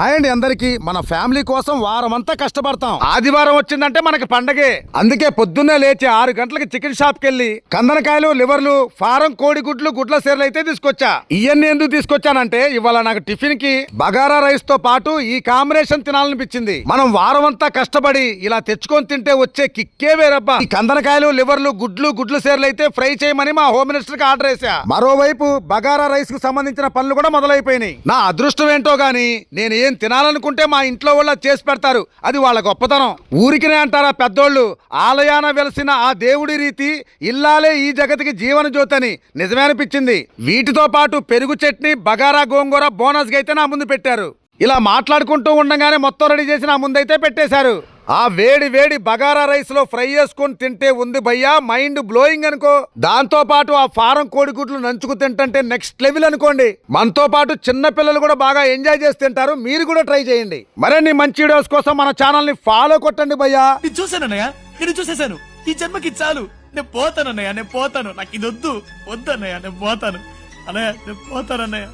Hi అండి అందరికి. మన ఫ్యామిలీ కోసం వారం అంతా కష్టపడతాం. ఆదివారం వచ్చిందంటే మనకి పండగే. అందుకే పొద్దున్నే లేచి ఆరు గంటలకి చికెన్ షాప్ కెళ్ళి కందనకాయలు లివర్లు ఫారం కోడి గుడ్లు గుడ్ల సీరలు అయితే తీసుకొచ్చా. ఇవన్నీ ఎందుకు తీసుకొచ్చానంటే ఇవాళ నాకు టిఫిన్కి బగారా రైస్తో పాటు ఈ కాంబినేషన్ తినాలనిపించింది. మనం వారం అంతా కష్టపడి ఇలా తెచ్చుకొని తింటే వచ్చే కిక్కే వేరబ్బా. ఈ కందనకాయలు లివర్లు గుడ్లు గుడ్ల సీరలు అయితే ఫ్రై చేయమని మా హోమ్ మినిస్టర్కి ఆర్డర్ వేసా మరోవైపు బగారా రైస్కు సంబంధించిన పనులు కూడా మొదలైపోయినాయి. నా అదృష్టం ఏంటో గానీ నేను ఏ తినాలనుకుంటే మా ఇంట్లో వాళ్ళ చేసి పెడతారు. అది వాళ్ళ గొప్పతనం. ఊరికినే అంటారా పెద్దోళ్ళు ఆలయాన వెలసిన ఆ దేవుడి రీతి ఇల్లాలే ఈ జగతికి జీవన జ్యోతని. నిజమే అనిపించింది. వీటితో పాటు పెరుగు చట్నీ బగారా గోంగూర బోనస్ అయితే నా ముందు పెట్టారు. ఇలా మాట్లాడుకుంటూ ఉండగానే మొత్తం రెడీ చేసి నా ముందైతే పెట్టేశారు. ఆ వేడి వేడి బగారా రైస్లో ఫ్రై చేసుకొని తింటే ఉంది భయ్యా. మైండ్ బ్లోయింగ్ అనుకో. దాంతో పాటు ఆ ఫారం కోడిగుడ్లు నంచుకు తింటుంటే నెక్స్ట్ లెవెల్ అనుకోండి. మనతో పాటు చిన్న పిల్లలు కూడా బాగా ఎంజాయ్ చేసి తింటారు. మీరు కూడా ట్రై చేయండి. మరిన్ని మంచి వీడియోస్ కోసం మన ఛానల్ని ఫాలో కొట్టండి భయ్యా. నేను నేను చూసేశాను. ఈ జన్మకి చాలు. నేను పోతానన్నయ్య నేను పోతాను. నాకు ఇది వద్దు. వద్దన్నయ్య. నేను పోతాను. అన్నయ్య నేను పోతానన్నయ్య